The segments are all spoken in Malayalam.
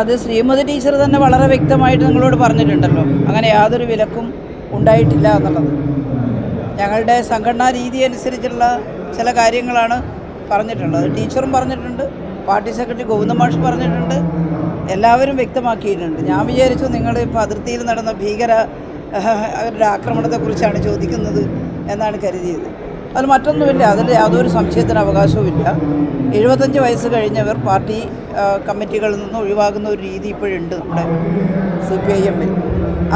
അത് ശ്രീമതി ടീച്ചർ തന്നെ വളരെ വ്യക്തമായിട്ട് നിങ്ങളോട് പറഞ്ഞിട്ടുണ്ടല്ലോ. അങ്ങനെ യാതൊരു വിലക്കും ഉണ്ടായിട്ടില്ല എന്നുള്ളത്. ഞങ്ങളുടെ സംഘടനാ രീതി അനുസരിച്ചുള്ള ചില കാര്യങ്ങളാണ് പറഞ്ഞിട്ടുള്ളത്. ടീച്ചറും പറഞ്ഞിട്ടുണ്ട് പാർട്ടി സെക്രട്ടറി ഗോവിന്ദ മാഷ് പറഞ്ഞിട്ടുണ്ട് എല്ലാവരും വ്യക്തമാക്കിയിട്ടുണ്ട്. ഞാൻ വിചാരിച്ചു നിങ്ങൾ ഇപ്പോൾ അതിർത്തിയിൽ നടന്ന ഭീകര അവരുടെ ആക്രമണത്തെക്കുറിച്ചാണ് ചോദിക്കുന്നത് എന്നാണ് കരുതിയത്. അതിൽ മറ്റൊന്നുമില്ല. അതിൽ യാതൊരു സംശയത്തിന് അവകാശവുമില്ല എഴുപത്തഞ്ച് വയസ്സ് കഴിഞ്ഞവർ പാർട്ടി കമ്മിറ്റികളിൽ നിന്ന് ഒഴിവാകുന്ന ഒരു രീതി ഇപ്പോഴുണ്ട് നമ്മുടെ സി പി ഐ എമ്മിൽ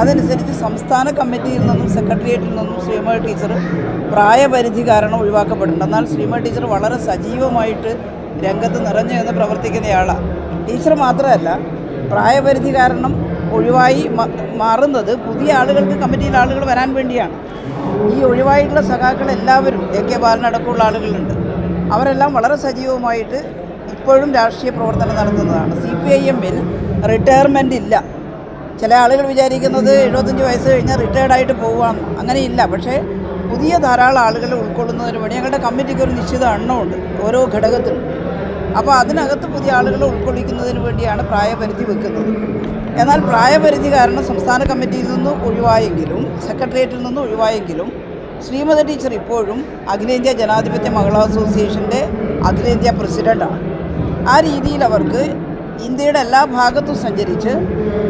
അതനുസരിച്ച് സംസ്ഥാന കമ്മിറ്റിയിൽ നിന്നും സെക്രട്ടേറിയറ്റിൽ നിന്നും ശ്രീമതി ടീച്ചർ പ്രായപരിധി കാരണം ഒഴിവാക്കപ്പെടുന്നുണ്ട്. എന്നാൽ ശ്രീമതി ടീച്ചർ വളരെ സജീവമായിട്ട് രംഗത്ത് നിറഞ്ഞു നിന്ന് പ്രവർത്തിക്കുന്നയാളാണ് ടീച്ചർ മാത്രമല്ല പ്രായപരിധി കാരണം ഒഴിവായി മാറുന്നത് പുതിയ ആളുകൾക്ക് കമ്മിറ്റിയിൽ ആളുകൾ വരാൻ വേണ്ടിയാണ്. ഈ ഒഴിവായിട്ടുള്ള സഖാക്കൾ എല്ലാവരും എ കെ ബാലനടക്കമുള്ള ആളുകളുണ്ട്. അവരെല്ലാം വളരെ സജീവമായിട്ട് ഇപ്പോഴും രാഷ്ട്രീയ പ്രവർത്തനം നടത്തുന്നതാണ്. സി പി ഐ എമ്മിൽ റിട്ടയർമെന്റ് ഇല്ല. ചില ആളുകൾ വിചാരിക്കുന്നത് എഴുപത്തഞ്ച് വയസ്സ് കഴിഞ്ഞാൽ റിട്ടയർഡായിട്ട് അങ്ങനെ അങ്ങനെയില്ല. പക്ഷേ പുതിയ ധാരാളം ആളുകളെ ഉൾക്കൊള്ളുന്നതിന് വേണ്ടി ഞങ്ങളുടെ കമ്മിറ്റിക്ക് ഒരു നിശ്ചിത എണ്ണമുണ്ട് ഓരോ ഘടകത്തിലും. അപ്പോൾ അതിനകത്ത് പുതിയ ആളുകളെ ഉൾക്കൊള്ളിക്കുന്നതിന് വേണ്ടിയാണ് പ്രായപരിധി വെക്കുന്നത്. എന്നാൽ പ്രായപരിധി കാരണം സംസ്ഥാന കമ്മിറ്റിയിൽ നിന്ന് ഒഴിവായെങ്കിലും സെക്രട്ടേറിയറ്റിൽ നിന്ന് ഒഴിവായെങ്കിലും ശ്രീമതി ടീച്ചർ ഇപ്പോഴും അഖിലേന്ത്യാ ജനാധിപത്യ മഹിളാ അസോസിയേഷന്റെ അഖിലേന്ത്യാ പ്രസിഡന്റാണ് ആ രീതിയിൽ അവർക്ക് ഇന്ത്യയുടെ എല്ലാ ഭാഗത്തും സഞ്ചരിച്ച്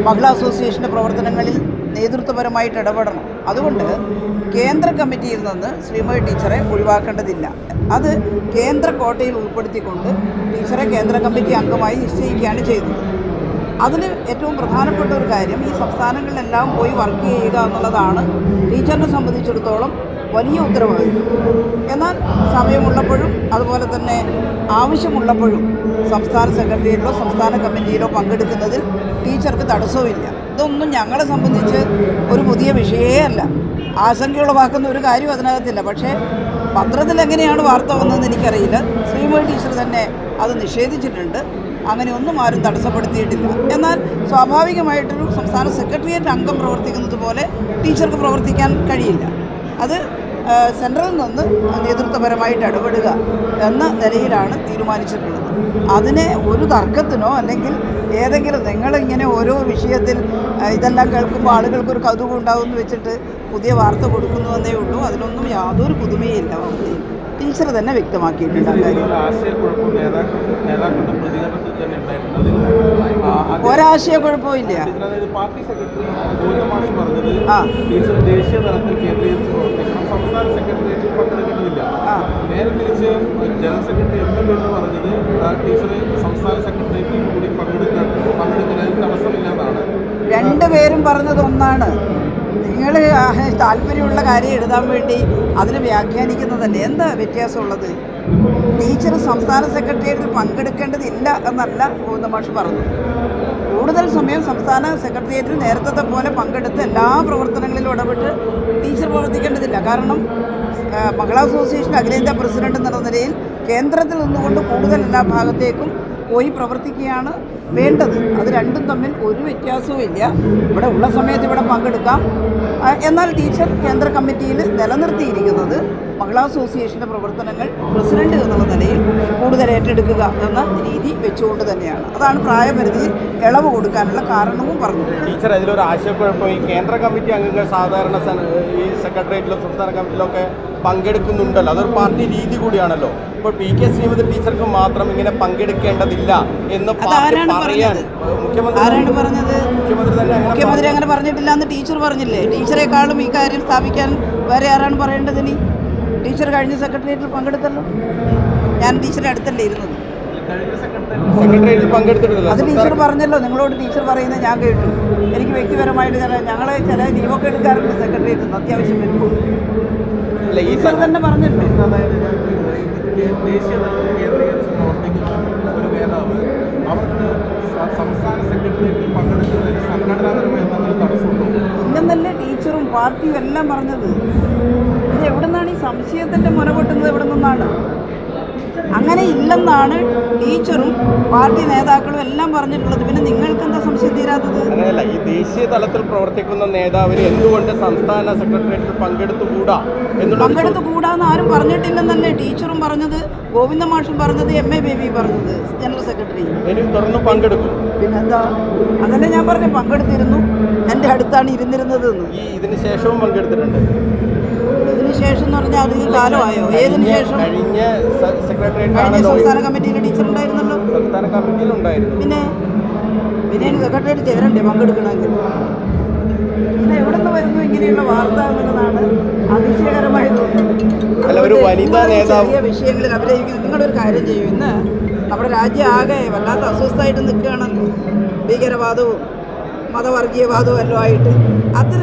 മഹിളാ അസോസിയേഷന്റെ പ്രവർത്തനങ്ങളിൽ നേതൃത്വപരമായിട്ട് ഇടപെടണം. അതുകൊണ്ട് കേന്ദ്ര കമ്മിറ്റിയിൽ നിന്ന് ശ്രീമതി ടീച്ചറെ ഒഴിവാക്കേണ്ടതില്ല. അത് കേന്ദ്ര കോട്ടയിൽ ഉൾപ്പെടുത്തിക്കൊണ്ട് ടീച്ചറെ കേന്ദ്ര കമ്മിറ്റി അംഗമായി നിശ്ചയിക്കുകയാണ് ചെയ്തത്. അതിൽ ഏറ്റവും പ്രധാനപ്പെട്ട ഒരു കാര്യം ഈ സംസ്ഥാനങ്ങളിലെല്ലാം പോയി വർക്ക് ചെയ്യുക എന്നുള്ളതാണ് ടീച്ചറിനെ സംബന്ധിച്ചിടത്തോളം വലിയ ഉത്തരവാദിത്വം. എന്നാൽ സമയമുള്ളപ്പോഴും അതുപോലെ തന്നെ ആവശ്യമുള്ളപ്പോഴും സംസ്ഥാന സെക്രട്ടറിയിലോ സംസ്ഥാന കമ്മിറ്റിയിലോ പങ്കെടുക്കുന്നതിൽ ടീച്ചർക്ക് തടസ്സവുമില്ല. ഇതൊന്നും ഞങ്ങളെ സംബന്ധിച്ച് ഒരു പുതിയ വിഷയമേ അല്ല. ആശങ്കയുളവാക്കുന്ന ഒരു കാര്യം അതിനകത്തില്ല. പക്ഷേ പത്രത്തിൽ എങ്ങനെയാണ് വാർത്ത വന്നതെന്ന് എനിക്കറിയില്ല. ശ്രീമതി ടീച്ചർ തന്നെ അത് നിഷേധിച്ചിട്ടുണ്ട്. അങ്ങനെ ഒന്നും ആരും തടസ്സപ്പെടുത്തിയിട്ടില്ല. എന്നാൽ സ്വാഭാവികമായിട്ടൊരു സംസ്ഥാന സെക്രട്ടേറിയറ്റ് അംഗം പ്രവർത്തിക്കുന്നത് പോലെ ടീച്ചർക്ക് പ്രവർത്തിക്കാൻ കഴിയില്ല. അത് സെൻട്രലിൽ നിന്ന് നേതൃത്വപരമായിട്ട് ഇടപെടുക എന്ന നിലയിലാണ് തീരുമാനിച്ചിട്ടുള്ളത്. അതിനെ ഒരു തർക്കത്തിനോ അല്ലെങ്കിൽ ഏതെങ്കിലും നിങ്ങളിങ്ങനെ ഓരോ വിഷയത്തിൽ ഇതെല്ലാം കേൾക്കുമ്പോൾ ആളുകൾക്കൊരു കൗതുകം ഉണ്ടാകുമെന്ന് വെച്ചിട്ട് പുതിയ വാർത്ത കൊടുക്കുന്നു എന്നേ ഉള്ളൂ. അതിനൊന്നും യാതൊരു പുതുമയില്ല വാർത്തയിൽ ടീച്ചർ തന്നെ വ്യക്തമാക്കിയിട്ടുണ്ട് ആ. ടീച്ചർ ദേശീയ തലത്തിൽ കേന്ദ്രീകരിച്ച് പ്രവർത്തിക്കണം സംസ്ഥാന സെക്രട്ടേറിയറ്റിൽ പങ്കെടുക്കേണ്ടതില്ല ആ. നേരെ തിരിച്ച് ജനറൽ സെക്രട്ടറി എം എൽ എന്ന് പറഞ്ഞത് ടീച്ചറെ സംസ്ഥാന സെക്രട്ടറിക്ക് കൂടി പങ്കെടുക്കാൻ പങ്കെടുക്കുന്നതിന് തടസ്സമില്ലാതാണ്. രണ്ടുപേരും പറഞ്ഞത് ഒന്നാണ്. നിങ്ങൾ താല്പര്യമുള്ള കാര്യം എഴുതാൻ വേണ്ടി അതിന് വ്യാഖ്യാനിക്കുന്നതല്ലേ? എന്താ വ്യത്യാസമുള്ളത്? ടീച്ചർ സംസ്ഥാന സെക്രട്ടേറിയറ്റിൽ പങ്കെടുക്കേണ്ടതില്ല എന്നല്ല ഗോവിന്ദമാഷ് പറഞ്ഞു കൂടുതൽ സമയം സംസ്ഥാന സെക്രട്ടേറിയറ്റിൽ നേരത്തെ പോലെ പങ്കെടുത്ത് എല്ലാ പ്രവർത്തനങ്ങളിലും ഇടപെട്ട് ടീച്ചർ പ്രവർത്തിക്കേണ്ടതില്ല. കാരണം മഹിളാ അസോസിയേഷൻ അഖിലേന്ത്യാ പ്രസിഡന്റ് എന്ന നിലയിൽ കേന്ദ്രത്തിൽ നിന്നുകൊണ്ട് കൂടുതൽ എല്ലാ ഭാഗത്തേക്കും പോയി പ്രവർത്തിക്കുകയാണ് വേണ്ടത്. അത് രണ്ടും തമ്മിൽ ഒരു വ്യത്യാസവും ഇല്ല ഇവിടെ ഉള്ള സമയത്ത് ഇവിടെ പങ്കെടുക്കാം. എന്നാൽ ടീച്ചർ കേന്ദ്ര കമ്മിറ്റിയിൽ നിലനിർത്തിയിരിക്കുന്നത് മഹിളാ അസോസിയേഷന്റെ പ്രവർത്തനങ്ങൾ പ്രസിഡന്റ് എന്നുള്ള നിലയിൽ കൂടുതൽ ഏറ്റെടുക്കുക എന്ന രീതി വെച്ചുകൊണ്ട് തന്നെയാണ്. അതാണ് പ്രായപരിധിയിൽ ഇളവ് കൊടുക്കാനുള്ള കാരണവും പറഞ്ഞു ടീച്ചർ അതിലൊരു ആശയക്കുഴപ്പം. ഈ കേന്ദ്ര കമ്മിറ്റി അംഗങ്ങൾ സാധാരണ ഈ സെക്രട്ടേറിയറ്റിലും സംസ്ഥാന കമ്മിറ്റിയിലൊക്കെ പങ്കെടുക്കുന്നുണ്ടല്ലോ. അതൊരു പാർട്ടി രീതി കൂടിയാണല്ലോ. ഇപ്പോൾ പി കെ ശ്രീമതി ടീച്ചർക്ക് മാത്രം ഇങ്ങനെ പങ്കെടുക്കേണ്ടതില്ല എന്ന് പറയാൻ മുഖ്യമന്ത്രി ആരാണ് പറഞ്ഞത്? മുഖ്യമന്ത്രി തന്നെ അങ്ങനെ മുഖ്യമന്ത്രി അങ്ങനെ പറഞ്ഞിട്ടില്ല എന്ന് ടീച്ചർ പറഞ്ഞില്ലേ? ടീച്ചറെക്കാളും ഈ കാര്യം സ്ഥാപിക്കാൻ വേറെ ആരാണ് പറയേണ്ടതിനി ടീച്ചർ കഴിഞ്ഞ സെക്രട്ടേറിയറ്റിൽ പങ്കെടുത്തല്ലോ? ഞാൻ ടീച്ചറെ അടുത്തല്ലേ ഇരുന്നത്. സെക്രട്ടേറിയറ്റിൽ പങ്കെടുത്തിട്ടില്ല അത് ടീച്ചർ പറഞ്ഞല്ലോ നിങ്ങളോട് ടീച്ചർ പറയുന്നത് ഞാൻ കേട്ടു. എനിക്ക് വ്യക്തിപരമായിട്ട് ചില ഞങ്ങൾ ചില ലീവൊക്കെ എടുക്കാറുണ്ട് സെക്രട്ടേറിയറ്റിൽ നിന്ന് അത്യാവശ്യം വരുമ്പോൾ ടീച്ചർ തന്നെ പറഞ്ഞിട്ടുണ്ട്. ദേശീയ ഒരു നേതാവ് അവർക്ക് സ- സംസ്ഥാന സെക്രട്ടേറിയറ്റിൽ പങ്കെടുക്കുന്നതിന് സംഘടനാപരമായ എന്തെങ്കിലും തടസ്സമുണ്ടോ? ഇല്ലെന്നല്ലേ ടീച്ചറും പാർട്ടിയും എല്ലാം പറഞ്ഞത്. ഇത് എവിടെ നിന്നാണ് ഈ സംശയത്തിന്റെ മുന പൊട്ടുന്നത്? എവിടെ നിന്നാണ്? അങ്ങനെ ഇല്ലെന്നാണ് ടീച്ചറും പാർട്ടി നേതാക്കളും എല്ലാം പറഞ്ഞിട്ടുള്ളത്. പിന്നെ നിങ്ങൾക്ക് എന്താ സംശയം തീരാത്തത്? അങ്ങനെയല്ല ഈ ദേശീയ തലത്തിൽ പ്രവർത്തിക്കുന്ന നേതാവിന് എന്തുകൊണ്ട് സംസ്ഥാന സെക്രട്ടേറിയറ്റിൽ പങ്കെടുത്തുകൂടാ കൂടാ പങ്കെടുത്ത് കൂടാന്ന് ആരും പറഞ്ഞിട്ടില്ലെന്നല്ലേ ടീച്ചറും പറഞ്ഞത് ഗോവിന്ദ മാഷും പറഞ്ഞത് എം എ ബേബി പറഞ്ഞത് ജനറൽ സെക്രട്ടറി. തുടർന്ന് പങ്കെടുക്കും. പിന്നെന്താ? അതല്ലേ ഞാൻ പറഞ്ഞു പങ്കെടുത്തിരുന്നു. എന്റെ അടുത്താണ് ഇരുന്നിരുന്നത് എന്ന്. ഈ ഇതിന് ശേഷവും പങ്കെടുത്തിട്ടുണ്ട്. ശേഷം എന്ന് പറഞ്ഞാൽ അധികം കാലമായോ? ഏതിന് ശേഷം? കഴിഞ്ഞ സെക്രട്ടറിയേറ്റ് സംസ്ഥാന കമ്മിറ്റിയിലെ ടീച്ചർ ഉണ്ടായിരുന്നല്ലോ? സംസ്ഥാന കമ്മിറ്റിയിൽ ഉണ്ടായിരുന്നു. പിന്നെ? പിന്നെ സെക്രട്ടറിയേറ്റ് ചേരണ്ടേ? പങ്കെടുക്കണമെങ്കിൽ. പിന്നെ എവിടെ നിന്ന് വരുന്നു ഇങ്ങനെയുള്ള വാർത്ത എന്നുള്ളതാണ് അതിശയകരമായി തോന്നുന്നത്. വിഷയങ്ങളിൽ അഭിനയിക്കുന്നത് നിങ്ങളൊരു കാര്യം ചെയ്യും. ഇന്ന് നമ്മുടെ രാജ്യം ആകെ വല്ലാത്ത അസ്വസ്ഥമായിട്ട് നിൽക്കുകയാണല്ലോ ഭീകരവാദവും മതവർഗീയവാദവും എല്ലാം ആയിട്ട്. അത്തരം